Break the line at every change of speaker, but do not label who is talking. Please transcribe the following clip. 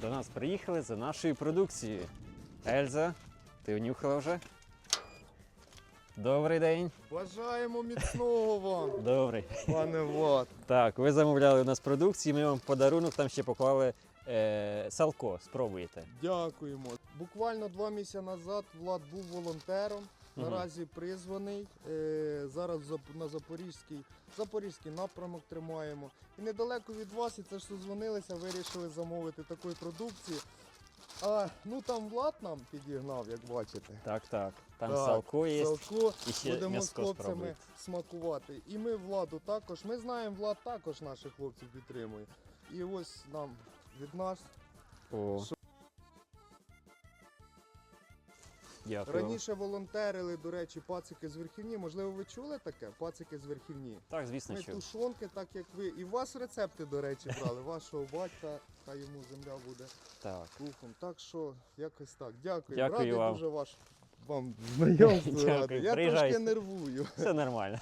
до нас приїхали за нашою продукцією. Ельза, ти внюхала вже? Добрий день.
Бажаємо міцного вам,
Добрий.
пане Влад.
Так, ви замовляли у нас продукцію, ми вам в подарунок там ще поклали е, салко. Спробуйте.
Дякуємо. Буквально два місяці назад Влад був волонтером. Наразі призваний. Е, зараз зап- на Запорізький, Запорізький напрямок тримаємо. І недалеко від вас, і це ж дзвонилися, вирішили замовити такої продукції. А, ну там Влад нам підігнав, як бачите.
Так, так. Там
Так,
салко є.
Салко.
І ще
Будемо з
м'яско
хлопцями
спробуйте.
смакувати. І ми владу також. Ми знаємо, влад також наших хлопців підтримує. І ось нам від нас.
О. Дякую.
Раніше волонтерили, до речі, пацики з верхівні. Можливо, ви чули таке? Пацики з верхівні.
Так, звісно,
Ми
чув.
тушонки, так як ви. І у вас рецепти, до речі, брали. Вашого батька, хай йому земля буде
Так.
кухом. Так що, якось так. Дякую.
Дякую
Радий
вам.
дуже ваш вам знайомство.
Дякую.
радий. Я
Приїжджайте.
трошки нервую.
Все нормально.